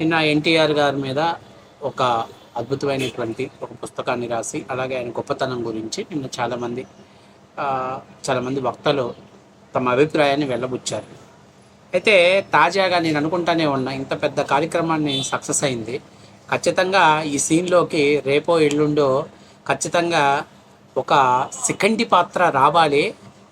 నిన్న ఎన్టీఆర్ గారి మీద ఒక అద్భుతమైనటువంటి ఒక పుస్తకాన్ని రాసి అలాగే ఆయన గొప్పతనం గురించి నిన్న చాలామంది చాలామంది వక్తలు తమ అభిప్రాయాన్ని వెళ్ళబుచ్చారు. అయితే తాజాగా నేను అనుకుంటానే ఉన్నా ఇంత పెద్ద కార్యక్రమాన్ని సక్సెస్ అయింది. ఖచ్చితంగా ఈ సీన్లోకి రేపో ఎల్లుండో ఖచ్చితంగా ఒక సికండి పాత్ర రావాలి.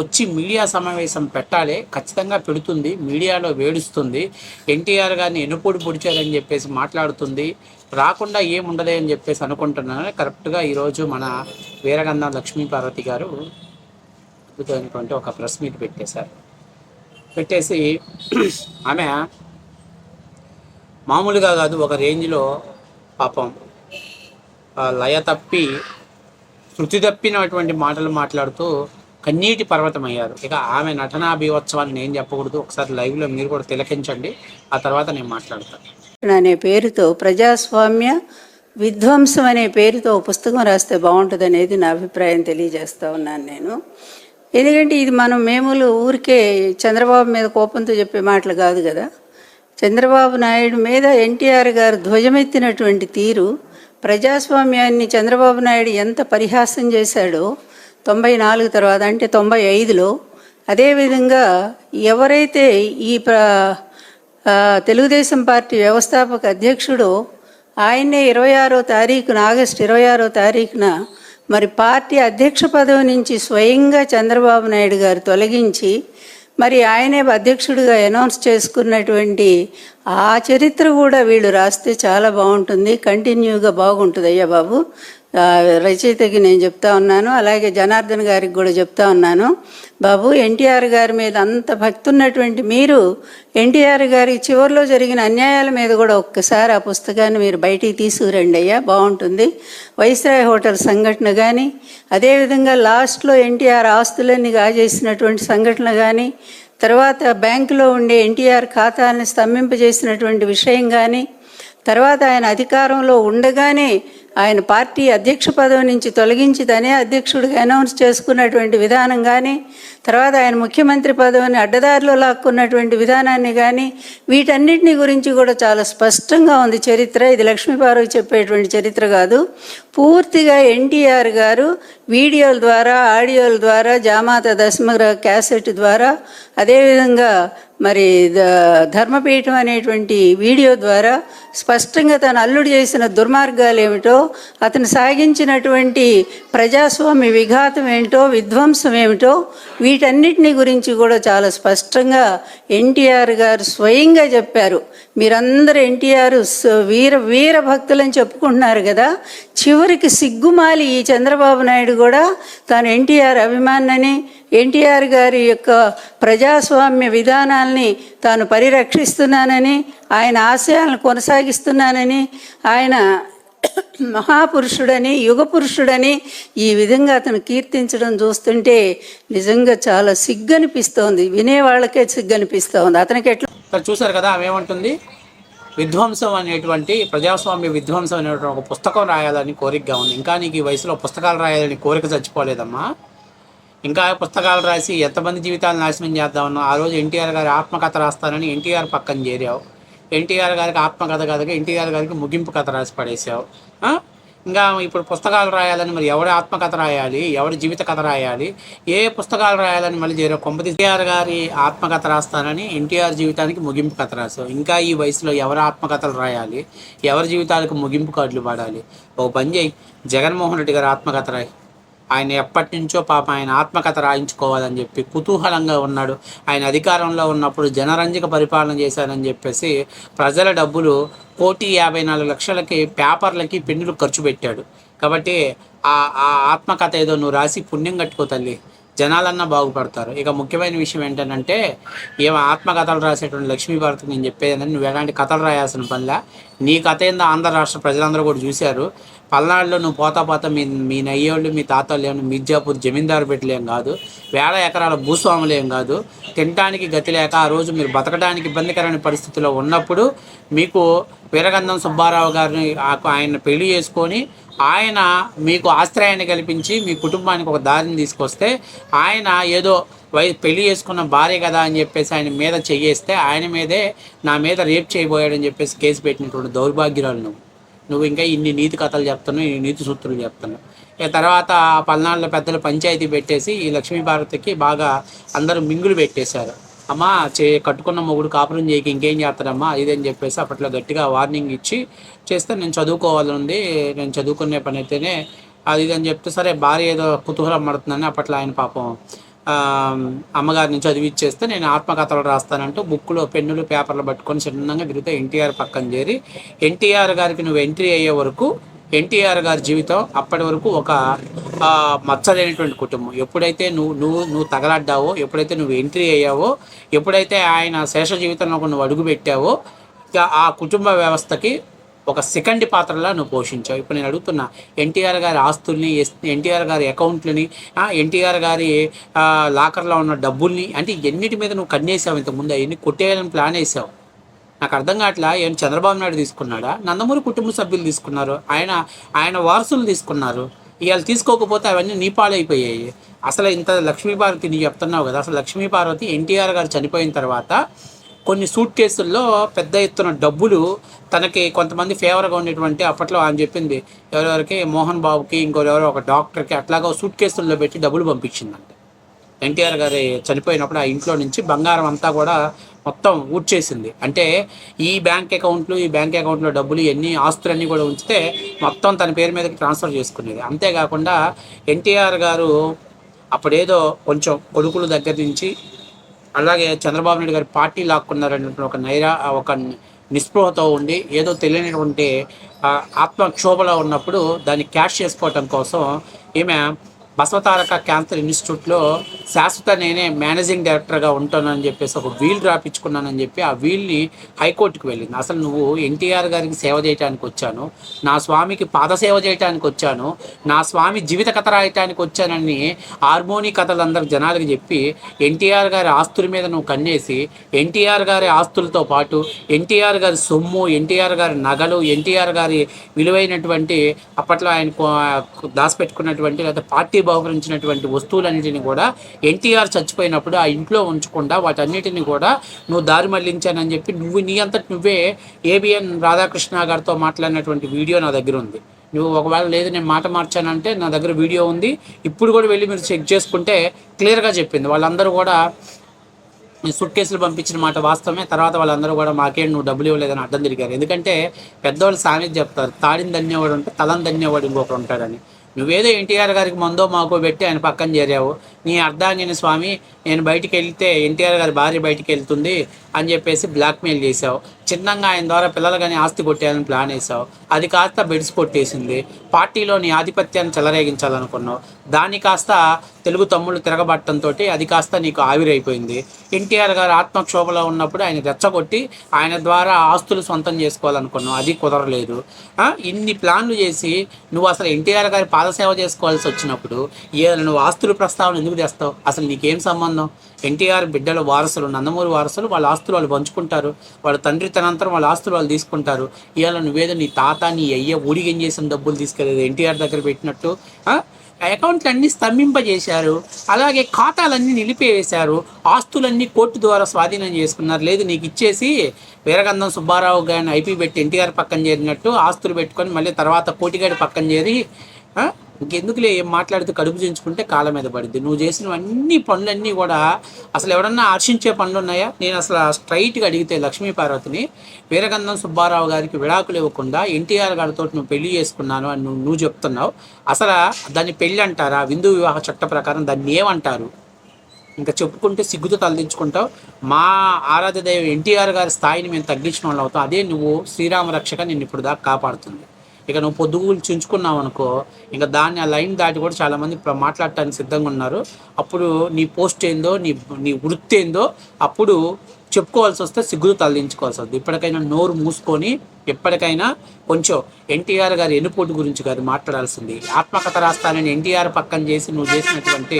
వచ్చి మీడియా సమావేశం పెట్టాలి ఖచ్చితంగా పెడుతుంది మీడియాలో వేడుస్తుంది. ఎన్టీఆర్ గారిని ఎన్నుపూడి పొడిచారని చెప్పేసి మాట్లాడుతుంది. రాకుండా ఏముండదే అని చెప్పేసి అనుకుంటున్నాను. కరెక్ట్గా ఈరోజు మన వీరగంధం లక్ష్మీపార్వతి గారు అద్భుతమైనటువంటి ఒక ప్రెస్ మీట్ పెట్టేశారు. పెట్టేసి ఆమె మామూలుగా కాదు ఒక రేంజ్లో పాపం లయ తప్పి శృతి తప్పినటువంటి మాటలు మాట్లాడుతూ కన్నీటి పర్వతం అయ్యారు ఇక ఆమె నటనా బీభత్సవాన్ని నేను చెప్పకూడదు. ఒకసారి లైవ్లో మీరు కూడా తిలకించండి. ఆ తర్వాత నేను మాట్లాడతాను అనే పేరుతో ప్రజాస్వామ్య విధ్వంసం అనే పేరుతో పుస్తకం రాస్తే బాగుంటుంది అనేది నా అభిప్రాయం తెలియజేస్తూ ఉన్నాను నేను. ఎందుకంటే ఇది మనం మేములు ఊరికే చంద్రబాబు మీద కోపంతో చెప్పే మాటలు కాదు కదా. చంద్రబాబు నాయుడు మీద ఎన్టీఆర్ గారు ధ్వజమెత్తినటువంటి తీరు ప్రజాస్వామ్యాన్ని చంద్రబాబు నాయుడు ఎంత పరిహాసం చేశాడో తొంభై నాలుగు తర్వాత అంటే తొంభై ఐదులో అదేవిధంగా ఎవరైతే ఈ ప్ర తెలుగుదేశం పార్టీ వ్యవస్థాపక అధ్యక్షుడో ఆయన్నే ఇరవై ఆరో తారీఖున ఆగస్టు ఇరవై ఆరో తారీఖున మరి పార్టీ అధ్యక్ష పదవి నుంచి స్వయంగా చంద్రబాబు నాయుడు గారు తొలగించి మరి ఆయనే అధ్యక్షుడిగా అనౌన్స్ చేసుకున్నటువంటి ఆ చరిత్ర కూడా వీళ్ళు రాస్తే చాలా బాగుంటుంది కంటిన్యూగా బాగుంటుంది అయ్యా బాబు. రచయితకి నేను చెప్తా ఉన్నాను. అలాగే జనార్దన్ గారికి కూడా చెప్తా ఉన్నాను. బాబు ఎన్టీఆర్ గారి మీద అంత భక్తి ఉన్నటువంటి మీరు ఎన్టీఆర్ గారి చివరిలో జరిగిన అన్యాయాల మీద కూడా ఒక్కసారి ఆ పుస్తకాన్ని మీరు బయటికి తీసుకురండి అయ్యా బాగుంటుంది. వైస్రాయ్ హోటల్ సంఘటన కానీ అదేవిధంగా లాస్ట్లో ఎన్టీఆర్ ఆస్తులన్నీ కాజేసినటువంటి సంఘటన కానీ తర్వాత బ్యాంకులో ఉండే ఎన్టీఆర్ ఖాతాని స్తంభింపజేసినటువంటి విషయం కానీ తర్వాత ఆయన అధికారంలో ఉండగానే ఆయన పార్టీ అధ్యక్ష పదవి నుంచి తొలగించిందనే అధ్యక్షుడిగా అనౌన్స్ చేసుకున్నటువంటి విధానం కానీ తర్వాత ఆయన ముఖ్యమంత్రి పదవిని అడ్డదారిలో లాక్కున్నటువంటి విధానాన్ని కానీ వీటన్నిటిని గురించి కూడా చాలా స్పష్టంగా ఉంది చరిత్ర. ఇది లక్ష్మీపార్వతి చెప్పేటువంటి చరిత్ర కాదు. పూర్తిగా ఎన్టీఆర్ గారు వీడియోల ద్వారా ఆడియోల ద్వారా జామాత దశమగ్ర క్యాసెట్ ద్వారా అదేవిధంగా మరి ధర్మపీఠం అనేటువంటి వీడియో ద్వారా స్పష్టంగా తను అల్లుడు చేసిన దుర్మార్గాలు ఏమిటో అతను సాగించినటువంటి ప్రజాస్వామ్య విఘాతం ఏంటో విధ్వంసం ఏమిటో వీటన్నిటిని గురించి కూడా చాలా స్పష్టంగా ఎన్టీఆర్ గారు స్వయంగా చెప్పారు. మీరందరూ ఎన్టీఆర్ వీర వీర భక్తులని చెప్పుకుంటున్నారు కదా. చివరి చివరికి సిగ్గుమాలి ఈ చంద్రబాబు నాయుడు కూడా తాను ఎన్టీఆర్ అభిమానని ఎన్టీఆర్ గారి యొక్క ప్రజాస్వామ్య విధానాల్ని తాను పరిరక్షిస్తున్నానని ఆయన ఆశయాలను కొనసాగిస్తున్నానని ఆయన మహాపురుషుడని యుగ పురుషుడని ఈ విధంగా అతను కీర్తించడం చూస్తుంటే నిజంగా చాలా సిగ్గు అనిపిస్తోంది వినేవాళ్ళకే సిగ్గు అనిపిస్తోంది అతనికి ఎట్లా చూసారు కదా ఆమె ఏమంటుంది? విధ్వంసం అనేటువంటి ప్రజాస్వామ్య విధ్వంసం అనేటువంటి ఒక పుస్తకం రాయాలని కోరికగా ఉంది. ఇంకా నీకు ఈ వయసులో పుస్తకాలు రాయాలని కోరిక చచ్చిపోలేదమ్మా. ఇంకా పుస్తకాలు రాసి ఎంతమంది జీవితాలు నాశనం చేద్దామన్నా ఆ రోజు ఎన్టీఆర్ గారి ఆత్మకథ రాస్తానని ఎన్టీఆర్ పక్కన చేరావు. ఎన్టీఆర్ గారికి ఆత్మకథ కథగా ఎన్టీఆర్ గారికి ముగింపు కథ రాసి పడేసావు ఇంకా ఇప్పుడు పుస్తకాలు రాయాలని మరి ఎవరి ఆత్మకథ రాయాలి? ఎవరి జీవిత కథ రాయాలి? ఏ పుస్తకాలు రాయాలని మళ్ళీ చేరే కొంపతి గారి ఆత్మకథ రాస్తానని ఎన్టీఆర్ జీవితానికి ముగింపు కథ రాశావు. ఇంకా ఈ వయసులో ఎవరి ఆత్మకథలు రాయాలి? ఎవరి జీవితాలకు ముగింపు కార్డులు పాడాలి ఓ పని చేయి జగన్మోహన్ రెడ్డి గారి ఆత్మకథ రాయి. ఆయన ఎప్పటి నుంచో పాప ఆయన ఆత్మకథ రాయించుకోవాలని చెప్పి కుతూహలంగా ఉన్నాడు. ఆయన అధికారంలో ఉన్నప్పుడు జనరంజక పరిపాలన చేశారని చెప్పేసి ప్రజల డబ్బులు కోటి యాభై నాలుగు లక్షలకి పేపర్లకి పెన్నులు ఖర్చు పెట్టాడు. కాబట్టి ఆ ఆ ఆత్మకథ ఏదో నువ్వు రాసి పుణ్యం కట్టుకో తల్లి. జనాలన్నా బాగుపడతారు. ఇక ముఖ్యమైన విషయం ఏంటంటే ఏమో ఆత్మకథలు రాసేటువంటి లక్ష్మీభారతికి నేను చెప్పేది ఏంటంటే నువ్వు ఎలాంటి కథలు రాయాల్సిన పనిలా? నీ కథ ఏందో ఆంధ్ర రాష్ట్ర ప్రజలందరూ కూడా చూశారు. పల్నాడులో నువ్వు పోతా పోతా మీ మీ నయ్యోళ్ళు మీ తాతలు ఏమి మిర్జాపూర్ జమీందారు పెట్టలేం కాదు. వేల ఎకరాల భూస్వాములేం కాదు. తినడానికి గతి లేక ఆ రోజు మీరు బతకడానికి ఇబ్బందికరమైన పరిస్థితిలో ఉన్నప్పుడు మీకు వీరగంధం సుబ్బారావు గారిని ఆయన పెళ్ళి చేసుకొని ఆయన మీకు ఆశ్రయాన్ని కల్పించి మీ కుటుంబానికి ఒక దారిని తీసుకొస్తే ఆయన ఏదో వై పెళ్ళి చేసుకున్న భార్య కదా అని చెప్పేసి ఆయన మీద చెయ్యేస్తే ఆయన మీదే నా మీద రేప్ చేయబోయాడని చెప్పేసి కేసు పెట్టినటువంటి దౌర్భాగ్యురాలు నువ్వు. నువ్వు ఇంకా ఇన్ని నీతి కథలు చెప్తున్నావు ఇన్ని నీతి సూత్రులు చెప్తున్నావు. ఇక తర్వాత పల్నాళ్ళ పల్నాడులో పెద్దలు పంచాయతీ పెట్టేసి ఈ లక్ష్మీభారతికి బాగా అందరూ మింగులు పెట్టేశారు. అమ్మా చే కట్టుకున్న మొగుడు కాపురం చేయకి ఇంకేం చేస్తాడమ్మా? ఇది అని చెప్పేసి అప్పట్లో గట్టిగా వార్నింగ్ ఇచ్చి చేస్తే నేను చదువుకోవాలనుంది నేను చదువుకునే పని అయితేనే అది ఇది అని చెప్తే సరే భార్య ఏదో కుతూహలం పడుతుందని అప్పట్లో ఆయన పాపం అమ్మగారిని చదివిచ్చేస్తే నేను ఆత్మకథలు రాస్తానంటూ బుక్లో పెన్నులు పేపర్లు పట్టుకొని చిన్నంగా తిరిగితే ఎన్టీఆర్ పక్కన చేరి ఎన్టీఆర్ గారికి నువ్వు ఎంట్రీ అయ్యే వరకు ఎన్టీఆర్ గారి జీవితం అప్పటి వరకు ఒక మచ్చలేనటువంటి కుటుంబం. ఎప్పుడైతే నువ్వు నువ్వు నువ్వు తగలడ్డావో ఎప్పుడైతే నువ్వు ఎంట్రీ అయ్యావో ఎప్పుడైతే ఆయన శేష జీవితంలో నువ్వు అడుగు పెట్టావో ఇక ఆ కుటుంబ వ్యవస్థకి ఒక సెకండ్ పాత్రలా నువ్వు పోషించావు. ఇప్పుడు నేను అడుగుతున్నా ఎన్టీఆర్ గారి ఆస్తుల్ని ఎన్టీఆర్ గారి అకౌంట్లని ఎన్టీఆర్ గారి లాకర్లో ఉన్న డబ్బుల్ని అంటే ఎన్నిటి మీద నువ్వు కన్నేసావు ఇంతకుముందు? అవన్నీ కొట్టేయాలని ప్లాన్ వేసావు? నాకు అర్థం కావట్లే? ఏం చంద్రబాబు నాయుడు తీసుకున్నాడా? నందమూరి కుటుంబ సభ్యులు తీసుకున్నారు. ఆయన ఆయన వారసులు తీసుకున్నారు. ఇవాళ తీసుకోకపోతే అవన్నీ నీ పాలైపోయాయి. అసలు ఇంత లక్ష్మీపార్వతి నీ చెప్తున్నావు కదా? అసలు లక్ష్మీపార్వతి ఎన్టీఆర్ గారు చనిపోయిన తర్వాత కొన్ని సూట్ కేసుల్లో పెద్ద ఎత్తున డబ్బులు తనకి కొంతమంది ఫేవర్గా ఉండేటువంటి అప్పట్లో ఆయన చెప్పింది ఎవరెవరికి? మోహన్ బాబుకి ఇంకోరెవరో ఒక డాక్టర్కి అట్లాగా సూట్ కేసుల్లో పెట్టి డబ్బులు పంపించిందంట. ఎన్టీఆర్ గారి చనిపోయినప్పుడు ఆ ఇంట్లో నుంచి బంగారం అంతా కూడా మొత్తం ఊడ్చేసింది. అంటే ఈ బ్యాంక్ అకౌంట్లు ఈ బ్యాంక్ అకౌంట్లో డబ్బులు ఎన్ని ఆస్తులన్నీ కూడా ఉంచితే మొత్తం తన పేరు మీదకి ట్రాన్స్ఫర్ చేసుకునేది. అంతేకాకుండా ఎన్టీఆర్ గారు అప్పుడేదో కొంచెం కొడుకుల దగ్గర నుంచి అలాగే చంద్రబాబు నాయుడు గారి పార్టీ లాక్కున్నారనేటువంటి ఒక నైరా ఒక నిస్పృహతో ఉండి ఏదో తెలియనటువంటి ఆత్మక్షోభలో ఉన్నప్పుడు దాన్ని క్యాష్ చేసుకోవటం కోసం ఈమె బసవతారక క్యాన్సర్ ఇన్స్టిట్యూట్లో శాశ్వత నేనే మేనేజింగ్ డైరెక్టర్గా ఉంటానని చెప్పేసి ఒక వీల్ రాపించుకున్నానని చెప్పి ఆ వీల్ని హైకోర్టుకు వెళ్ళింది. అసలు నువ్వు ఎన్టీఆర్ గారికి సేవ చేయడానికి వచ్చాను నా స్వామికి పాదసేవ చేయడానికి వచ్చాను నా స్వామి జీవిత కథ రాయటానికి వచ్చానని హార్మోని కథలు అందరు జనాలకు చెప్పి ఎన్టీఆర్ గారి ఆస్తుల మీద నువ్వు కన్నేసి ఎన్టీఆర్ గారి ఆస్తులతో పాటు ఎన్టీఆర్ గారి సొమ్ము ఎన్టీఆర్ గారి నగలు ఎన్టీఆర్ గారి విలువైనటువంటి అప్పట్లో ఆయన దాచిపెట్టుకున్నటువంటి లేదా పార్టీ బహుకరించినటువంటి వస్తువులన్నిటిని కూడా ఎన్టీఆర్ చచ్చిపోయినప్పుడు ఆ ఇంట్లో ఉంచకుండా వాటన్నిటిని కూడా నువ్వు దారి మళ్ళించానని చెప్పి నువ్వు నీ అంతటి నువ్వే ఏబిఎన్ రాధాకృష్ణ గారితో మాట్లాడినటువంటి వీడియో నా దగ్గర ఉంది. నువ్వు ఒకవేళ లేదు నేను మాట మార్చానంటే నా దగ్గర వీడియో ఉంది. ఇప్పుడు కూడా వెళ్ళి మీరు చెక్ చేసుకుంటే క్లియర్గా చెప్పింది. వాళ్ళందరూ కూడా సుట్ కేసులు పంపించిన మాట వాస్తవమే. తర్వాత వాళ్ళందరూ కూడా మాకేం నువ్వు డబ్బులు ఇవ్వలేదని అడ్డం తిరిగారు. ఎందుకంటే పెద్దవాళ్ళు సామెత చెప్తారు. తాడిని ధన్యవాడు ఉంటే తలని ధన్యవాడు ఇంకొకరు ఉంటాడని. నువ్వేదో ఎన్టీఆర్ గారికి మందో మాకో పెట్టి ఆయన పక్కన చేరావు. నీ అర్ధాంగిన స్వామి నేను బయటికి వెళ్తే ఎన్టీఆర్ గారి భార్య బయటికి వెళ్తుంది అని చెప్పేసి బ్లాక్మెయిల్ చేసావు చిన్నంగా ఆయన ద్వారా పిల్లలు కానీ ఆస్తి కొట్టేయాలని ప్లాన్ వేసావు అది కాస్త బెడ్స్ కొట్టేసింది. పార్టీలో నీ ఆధిపత్యాన్ని చెలరేగించాలనుకున్నావు. దాన్ని కాస్త తెలుగు తమ్ముళ్ళు తిరగబట్టడంతో అది కాస్త నీకు ఆవిరైపోయింది. ఎన్టీఆర్ గారు ఆత్మక్షోభలో ఉన్నప్పుడు ఆయన రెచ్చగొట్టి ఆయన ద్వారా ఆస్తులు సొంతం చేసుకోవాలనుకున్నావు. అది కుదరలేదు. ఇన్ని ప్లాన్లు చేసి నువ్వు అసలు ఎన్టీఆర్ గారి పాదసేవ చేసుకోవాల్సి వచ్చినప్పుడు ఏ నువ్వు ఆస్తుల ప్రస్తావన ఎందుకు తెస్తావు అసలు నీకేం సంబంధం? ఎన్టీఆర్ బిడ్డల వారసులు నందమూరి వారసులు వాళ్ళ ఆస్తులు వాళ్ళు పంచుకుంటారు. వాళ్ళ తండ్రి తనంతరం వాళ్ళ ఆస్తులు వాళ్ళు తీసుకుంటారు. ఇవాళ నువ్వేదో నీ తాత నీ అయ్య ఊడిగం చేసిన డబ్బులు తీసుకెళ్ళేది ఎన్టీఆర్ దగ్గర పెట్టినట్టు ఆ? అకౌంట్లన్నీ స్తంభింపజేశారు. అలాగే ఖాతాలన్నీ నిలిపివేశారు. ఆస్తులన్నీ కోర్టు ద్వారా స్వాధీనం చేసుకున్నారు. లేదు నీకు ఇచ్చేసి వీరగంధం సుబ్బారావు గారిని ఐపీ పెట్టి ఎన్టీఆర్ పక్కన చేరినట్టు ఆస్తులు పెట్టుకొని మళ్ళీ తర్వాత కోటిగాడి పక్కన చేరి ఇంకెందుకులే ఏం మాట్లాడితే కడుపు చేయించుకుంటే కాళ్ళ మీద పడింది నువ్వు చేసినవన్నీ పనులన్నీ కూడా అసలు ఎవడన్నా హర్షించే పనులు ఉన్నాయా? నేను అసలు స్ట్రైట్గా అడిగితే లక్ష్మీ పార్వతిని వీరగంధం సుబ్బారావు గారికి విడాకులు ఇవ్వకుండా ఎన్టీఆర్ గారితో నువ్వు పెళ్ళి చేసుకున్నాను అని నువ్వు నువ్వు చెప్తున్నావు. అసలు దాన్ని పెళ్ళి అంటారా? విందు వివాహ చట్ట ప్రకారం దాన్ని ఏమంటారు? ఇంకా చెప్పుకుంటే సిగ్గుతో తలదించుకుంటావు. మా ఆరాధ్య దైవం ఎన్టీఆర్ గారి స్థాయిని మేము తగ్గించిన వాళ్ళు అవుతాం. అదే నువ్వు శ్రీరామ రక్షక నిన్ను ఇప్పుడు దాకా కాపాడుతుంది. ఇక నువ్వు పొద్దుగులు చుంచుకున్నావు అనుకో ఇంకా దాన్ని ఆ లైన్ దాటి కూడా చాలామంది మాట్లాడటానికి సిద్ధంగా ఉన్నారు. అప్పుడు నీ పోస్ట్ ఏందో నీ నీ వృత్తి ఏందో అప్పుడు చెప్పుకోవాల్సి వస్తే సిగ్గులు తలదించుకోవాల్సి వస్తుంది. ఇప్పటికైనా నోరు మూసుకొని ఎప్పటికైనా కొంచెం ఎన్టీఆర్ గారి ఎనుపోటు గురించి కాదు మాట్లాడాల్సింది. ఆత్మకథ రాస్తానని ఎన్టీఆర్ పక్కన చేసి నువ్వు చేసినటువంటి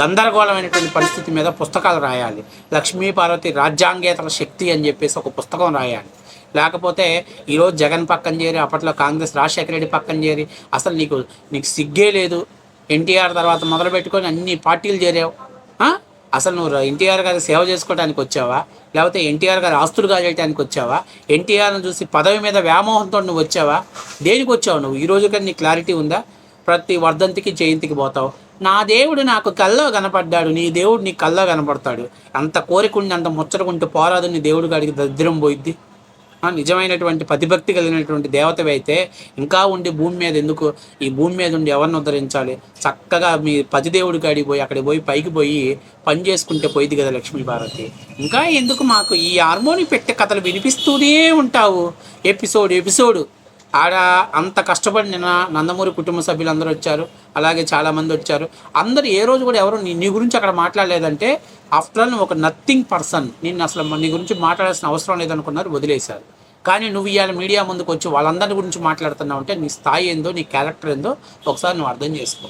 గందరగోళమైనటువంటి పరిస్థితి మీద పుస్తకాలు రాయాలి. లక్ష్మీ పార్వతి రాజ్యాంగేతర శక్తి అని చెప్పేసి ఒక పుస్తకం రాయాలి. లేకపోతే ఈరోజు జగన్ పక్కన చేరి అప్పట్లో కాంగ్రెస్ రాజశేఖర రెడ్డి పక్కన చేరి అసలు నీకు నీకు సిగ్గే లేదు. ఎన్టీఆర్ తర్వాత మొదలు పెట్టుకొని అన్ని పార్టీలు చేరావు. అసలు నువ్వు ఎన్టీఆర్ గారి సేవ చేసుకోవడానికి వచ్చావా? లేకపోతే ఎన్టీఆర్ గారి ఆస్తులు కాజేయడానికి వచ్చావా? ఎన్టీఆర్ని చూసి పదవి మీద వ్యామోహంతో నువ్వు వచ్చావా? దేనికి వచ్చావు నువ్వు? ఈ రోజు కానీ నీ క్లారిటీ ఉందా? ప్రతి వర్ధంతికి జయంతికి పోతావు. నా దేవుడు నాకు కల్లో కనపడ్డాడు. నీ దేవుడు నీ కల్లో కనపడతాడు. అంత కోరికుండి అంత ముచ్చటకుంటూ పోరాదు నీ దేవుడు గాడికి దరిద్రం పోయిద్ది. నిజమైనటువంటి పతిభక్తి కలిగినటువంటి దేవతవి అయితే ఇంకా ఉండి భూమి మీద ఎందుకు ఈ భూమి మీద ఉండి ఎవరిని ఉద్ధరించాలి? చక్కగా మీ పతిదేవుడికి కాడికి పోయి అక్కడికి పోయి పైకి పోయి పని చేసుకుంటే పోయింది కదా లక్ష్మీ భారతి. ఇంకా ఎందుకు మాకు ఈ హార్మోని పెట్టే కథలు వినిపిస్తూనే ఉంటావు. Episode episode. ఆడ అంత కష్టపడి నిన్న నందమూరి కుటుంబ సభ్యులు అందరూ వచ్చారు. అలాగే చాలామంది వచ్చారు. అందరూ ఏ రోజు కూడా ఎవరు నీ నీ గురించి అక్కడ మాట్లాడలేదంటే ఆఫ్టర్ ఆల్ ఒక నథింగ్ పర్సన్ నిన్ను అసలు నీ గురించి మాట్లాడాల్సిన అవసరం లేదనుకున్నారు వదిలేశారు. కానీ నువ్వు ఇవాళ మీడియా ముందుకు వచ్చి వాళ్ళందరి గురించి మాట్లాడుతున్నావు అంటే నీ స్థాయి ఏందో నీ క్యారెక్టర్ ఏందో ఒకసారి నువ్వు అర్థం చేసుకో.